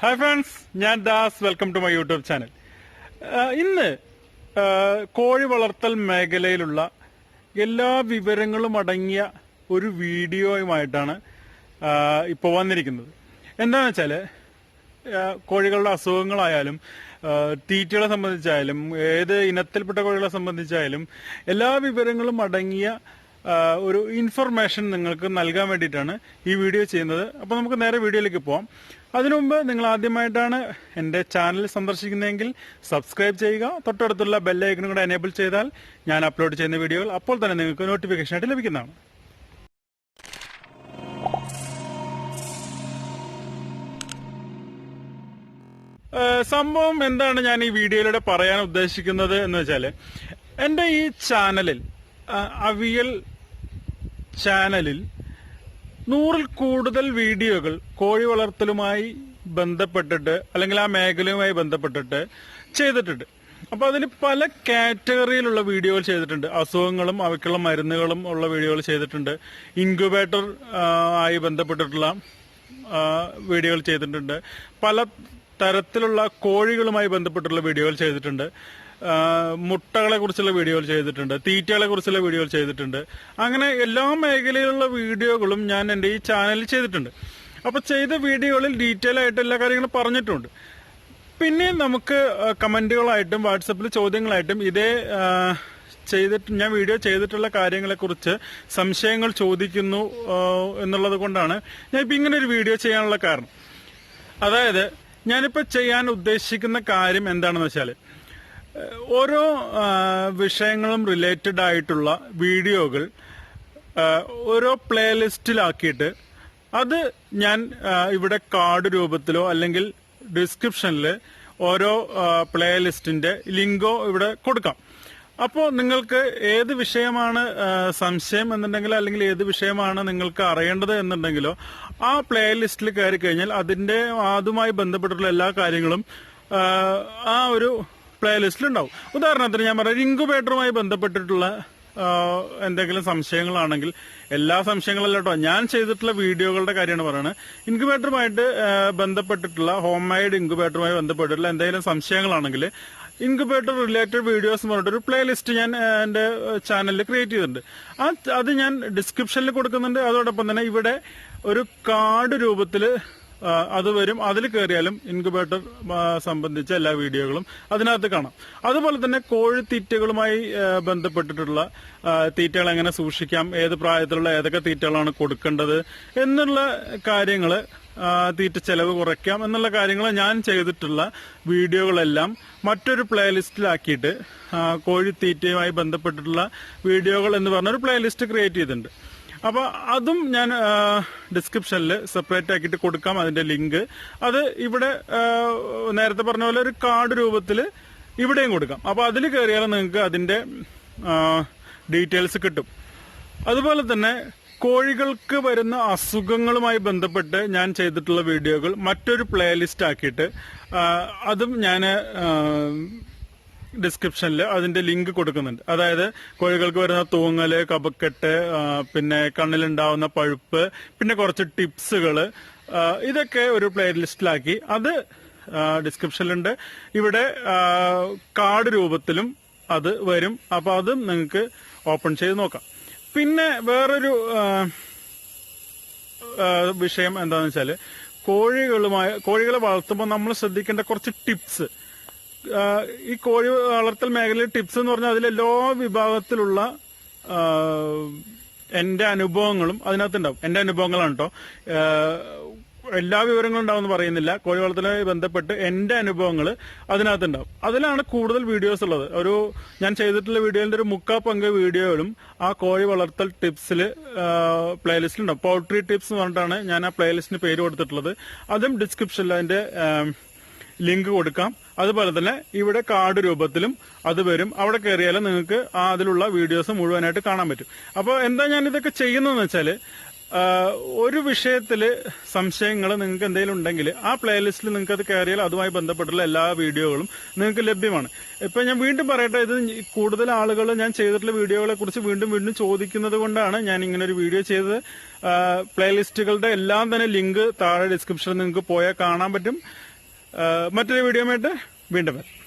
Hi friends ഞാൻ Das. Welcome to my YouTube channel ഇന്ന് കോഴി വളർത്തൽ മേഖലയിലുള്ള എല്ലാ വിവരങ്ങളും അടങ്ങിയ ഒരു വീഡിയോയുമായിട്ടാണ് ഇപ്പോൾ വന്നിരിക്കുന്നത്. എന്താണെന്ന് വെച്ചാൽ കോഴികളുടെ അസുഖങ്ങളായാലും തീറ്റകളെ സംബന്ധിച്ചായാലും ഏത് ഇനത്തിൽപ്പെട്ട കോഴികളെ സംബന്ധിച്ചായാലും എല്ലാ വിവരങ്ങളും അടങ്ങിയ ഒരു ഇൻഫർമേഷൻ നിങ്ങൾക്ക് നൽകാൻ വേണ്ടിയിട്ടാണ് ഈ വീഡിയോ ചെയ്യുന്നത്. അപ്പോൾ നമുക്ക് നേരെ വീഡിയോയിലേക്ക് പോവാം. അതിനുമുമ്പ് നിങ്ങൾ ആദ്യമായിട്ടാണ് എന്റെ ചാനൽ സന്ദർശിക്കുന്നതെങ്കിൽ സബ്സ്ക്രൈബ് ചെയ്യുക. തൊട്ടടുത്തുള്ള ബെല്ലൈക്കനും കൂടെ എനേബിൾ ചെയ്താൽ ഞാൻ അപ്ലോഡ് ചെയ്യുന്ന വീഡിയോകൾ അപ്പോൾ തന്നെ നിങ്ങൾക്ക് നോട്ടിഫിക്കേഷൻ ആയിട്ട് ലഭിക്കുന്നതാണ്. സംഭവം എന്താണ് ഞാൻ ഈ വീഡിയോയിലൂടെ പറയാൻ ഉദ്ദേശിക്കുന്നത് എന്ന് വെച്ചാൽ എന്റെ ഈ ചാനലിൽ അവിയൽ ചാനലിൽ നൂറിൽ കൂടുതൽ വീഡിയോകൾ കോഴി വളർത്തലുമായി ബന്ധപ്പെട്ടിട്ട് അല്ലെങ്കിൽ ആ മേഖലയുമായി ബന്ധപ്പെട്ടിട്ട് ചെയ്തിട്ടുണ്ട്. അപ്പൊ അതിൽ പല കാറ്റഗറിയിലുള്ള വീഡിയോകൾ ചെയ്തിട്ടുണ്ട്. അസുഖങ്ങളും അവയ്ക്കുള്ള മരുന്നുകളും ഉള്ള വീഡിയോകൾ ചെയ്തിട്ടുണ്ട്. ഇൻക്യുബേറ്റർ ആയി ബന്ധപ്പെട്ടിട്ടുള്ള വീഡിയോകൾ ചെയ്തിട്ടുണ്ട്. പല തരത്തിലുള്ള കോഴികളുമായി ബന്ധപ്പെട്ടുള്ള വീഡിയോകൾ ചെയ്തിട്ടുണ്ട്. മുട്ടകളെ കുറിച്ചുള്ള വീഡിയോകൾ ചെയ്തിട്ടുണ്ട് തീറ്റകളെ കുറിച്ചുള്ള വീഡിയോകൾ ചെയ്തിട്ടുണ്ട്. അങ്ങനെ എല്ലാ മേഖലയിലുള്ള വീഡിയോകളും ഞാൻ എന്റെ ഈ ചാനലിൽ ചെയ്തിട്ടുണ്ട്. അപ്പോൾ ചെയ്ത വീഡിയോകളിൽ ഡീറ്റെയിൽ ആയിട്ട് എല്ലാ കാര്യങ്ങളും പറഞ്ഞിട്ടുണ്ട്. പിന്നെ നമുക്ക് കമന്റുകളായിട്ടും വാട്സപ്പിൽ ചോദ്യങ്ങളായിട്ടും ഇതേ ചെയ്തിട്ട് ഞാൻ വീഡിയോ ചെയ്തിട്ടുള്ള കാര്യങ്ങളെക്കുറിച്ച് സംശയങ്ങൾ ചോദിക്കുന്നു എന്നുള്ളത് കൊണ്ടാണ് ഞാൻ ഇപ്പം ഇങ്ങനെ ഒരു വീഡിയോ ചെയ്യാനുള്ള കാരണം. അതായത് ഞാനിപ്പോൾ ചെയ്യാൻ ഉദ്ദേശിക്കുന്ന കാര്യം എന്താണെന്ന് വെച്ചാൽ ഓരോ വിഷയങ്ങളും റിലേറ്റഡ് ആയിട്ടുള്ള വീഡിയോകൾ ഓരോ പ്ലേലിസ്റ്റിലാക്കിയിട്ട് അത് ഞാൻ ഇവിടെ കാർഡ് രൂപത്തിലോ അല്ലെങ്കിൽ ഡിസ്ക്രിപ്ഷനിൽ ഓരോ പ്ലേലിസ്റ്റിന്റെ ലിങ്കോ ഇവിടെ കൊടുക്കാം. അപ്പോൾ നിങ്ങൾക്ക് ഏത് വിഷയമാണ് സംശയം എന്നുണ്ടെങ്കിലോ അല്ലെങ്കിൽ ഏത് വിഷയമാണ് നിങ്ങൾക്ക് അറിയേണ്ടത് എന്നുണ്ടെങ്കിലോ ആ പ്ലേലിസ്റ്റിൽ കയറി കഴിഞ്ഞാൽ അതിന്റെ അതുമായി ബന്ധപ്പെട്ടുള്ള എല്ലാ കാര്യങ്ങളും ആ ഒരു പ്ലേലിസ്റ്റിൽ ഉണ്ടാവും ഉദാഹരണത്തിന് ഞാൻ പറയാം ഇൻക്യുബേറ്ററുമായി ബന്ധപ്പെട്ടിട്ടുള്ള എന്തെങ്കിലും സംശയങ്ങളാണെങ്കിൽ എല്ലാ സംശയങ്ങളല്ല കേട്ടോ ഞാൻ ചെയ്തിട്ടുള്ള വീഡിയോകളുടെ കാര്യമാണ് പറയുന്നത് ഇൻക്യുബേറ്ററുമായിട്ട് ബന്ധപ്പെട്ടിട്ടുള്ള ഹോം മെയ്ഡ് ഇൻക്യുബേറ്ററുമായി ബന്ധപ്പെട്ടിട്ടുള്ള എന്തെങ്കിലും സംശയങ്ങളാണെങ്കിൽ ഇൻക്യുബേറ്റർ റിലേറ്റഡ് വീഡിയോസ് എന്ന് പറഞ്ഞിട്ട് ഒരു പ്ലേലിസ്റ്റ് ഞാൻ എന്റെ ചാനലിൽ ക്രിയേറ്റ് ചെയ്തിട്ടുണ്ട്. അത് ഞാൻ ഡിസ്ക്രിപ്ഷനിൽ കൊടുക്കുന്നുണ്ട്. അതോടൊപ്പം തന്നെ ഇവിടെ ഒരു കാർഡ് രൂപത്തിൽ അത് വരും. അതിൽ കയറിയാലും ഇൻക്യുബേറ്റർ സംബന്ധിച്ച എല്ലാ വീഡിയോകളും അതിനകത്ത് കാണാം. അതുപോലെ തന്നെ കോഴിത്തീറ്റകളുമായി ബന്ധപ്പെട്ടിട്ടുള്ള തീറ്റകൾ എങ്ങനെ സൂക്ഷിക്കാം ഏത് പ്രായത്തിലുള്ള ഏതൊക്കെ തീറ്റകളാണ് കൊടുക്കേണ്ടത് എന്നുള്ള കാര്യങ്ങൾ തീറ്റ ചെലവ് കുറയ്ക്കാം എന്നുള്ള കാര്യങ്ങൾ ഞാൻ ചെയ്തിട്ടുള്ള വീഡിയോകളെല്ലാം മറ്റൊരു പ്ലേലിസ്റ്റിലാക്കിയിട്ട് കോഴിത്തീറ്റയുമായി ബന്ധപ്പെട്ടിട്ടുള്ള വീഡിയോകൾ എന്ന് പറഞ്ഞ ഒരു പ്ലേലിസ്റ്റ് ക്രിയേറ്റ് ചെയ്തിട്ടുണ്ട്. അപ്പൊ അതും ഞാൻ ഡിസ്ക്രിപ്ഷനിൽ സെപ്പറേറ്റ് ആക്കിയിട്ട് കൊടുക്കാം അതിന്റെ ലിങ്ക് അത് ഇവിടെ നേരത്തെ പറഞ്ഞ പോലെ ഒരു കാർഡ് രൂപത്തിൽ ഇവിടെയും കൊടുക്കാം. അപ്പൊ അതിൽ കയറിയാൽ നിങ്ങൾക്ക് അതിന്റെ ഡീറ്റെയിൽസ് കിട്ടും. അതുപോലെ തന്നെ കോഴികൾക്ക് വരുന്ന അസുഖങ്ങളുമായി ബന്ധപ്പെട്ട് ഞാൻ ചെയ്തിട്ടുള്ള വീഡിയോകൾ മറ്റൊരു പ്ലേലിസ്റ്റ് ആക്കിയിട്ട് അതും ഞാൻ ഡിസ്ക്രിപ്ഷനിൽ അതിന്റെ ലിങ്ക് കൊടുക്കുന്നുണ്ട്. അതായത് കോഴികൾക്ക് വരുന്ന തൂങ്ങൽ കപക്കെട്ട് പിന്നെ കണ്ണിലുണ്ടാവുന്ന പഴുപ്പ് പിന്നെ കുറച്ച് ടിപ്സുകൾ ഇതൊക്കെ ഒരു പ്ലേ ലിസ്റ്റിലാക്കി അത് ഡിസ്ക്രിപ്ഷനിലുണ്ട് ഇവിടെ കാർഡ് രൂപത്തിലും അത് വരും. അപ്പൊ അതും നിങ്ങൾക്ക് ഓപ്പൺ ചെയ്ത് നോക്കാം. പിന്നെ വേറൊരു വിഷയം എന്താണെന്ന് വെച്ചാൽ കോഴികളുമായി കോഴികളെ വളർത്തുമ്പോൾ നമ്മൾ ശ്രദ്ധിക്കേണ്ട കുറച്ച് ടിപ്സ്. ഈ കോഴി വളർത്തൽ മേഖലയിൽ ടിപ്സ് എന്ന് പറഞ്ഞാൽ അതിൽ എല്ലാ വിഭാഗത്തിലുള്ള എന്റെ അനുഭവങ്ങളും അതിനകത്തുണ്ടാവും. എന്റെ അനുഭവങ്ങളാണ് കേട്ടോ എല്ലാ വിവരങ്ങളും ഉണ്ടാവും പറയുന്നില്ല. കോഴി വളർത്തലുമായി ബന്ധപ്പെട്ട് എന്റെ അനുഭവങ്ങൾ അതിനകത്തുണ്ടാവും. അതിലാണ് കൂടുതൽ വീഡിയോസ് ഉള്ളത്. ഒരു ഞാൻ ചെയ്തിട്ടുള്ള വീഡിയോന്റെ ഒരു മുക്കാ പങ്ക് വീഡിയോകളും ആ കോഴി വളർത്തൽ ടിപ്സിൽ പ്ലേലിസ്റ്റിലുണ്ടാവും. പൗൾട്രി ടിപ്സ് എന്ന് പറഞ്ഞിട്ടാണ് ഞാൻ ആ പ്ലേലിസ്റ്റിന് പേര് കൊടുത്തിട്ടുള്ളത്. അതും ഡിസ്ക്രിപ്ഷനിൽ അതിന്റെ ലിങ്ക് കൊടുക്കാം. അതുപോലെ തന്നെ ഇവിടെ കാർഡ് രൂപത്തിലും അത് വരും. അവിടെ കയറിയാലും നിങ്ങൾക്ക് അതിലുള്ള വീഡിയോസ് മുഴുവനായിട്ട് കാണാൻ പറ്റും. അപ്പോൾ എന്താ ഞാൻ ഇതൊക്കെ ചെയ്യുന്നതെന്ന് വെച്ചാൽ ഒരു വിഷയത്തിൽ സംശയങ്ങൾ നിങ്ങൾക്ക് എന്തെങ്കിലും ഉണ്ടെങ്കിൽ ആ പ്ലേലിസ്റ്റിൽ നിങ്ങൾക്ക് അത് കയറിയാൽ അതുമായി ബന്ധപ്പെട്ടുള്ള എല്ലാ വീഡിയോകളും നിങ്ങൾക്ക് ലഭ്യമാണ്. ഇപ്പം ഞാൻ വീണ്ടും പറയട്ടെ ഇത് കൂടുതൽ ആളുകൾ ഞാൻ ചെയ്തിട്ടുള്ള വീഡിയോകളെ കുറിച്ച് വീണ്ടും വീണ്ടും ചോദിക്കുന്നത് കൊണ്ടാണ് ഞാൻ ഇങ്ങനെ ഒരു വീഡിയോ ചെയ്തത്. പ്ലേലിസ്റ്റുകളുടെ എല്ലാം തന്നെ ലിങ്ക് താഴെ ഡിസ്ക്രിപ്ഷനിൽ നിങ്ങൾക്ക് പോയാൽ കാണാൻ പറ്റും. മറ്റൊരു വീഡിയോ ആയിട്ട് വീണ്ടും വരാം.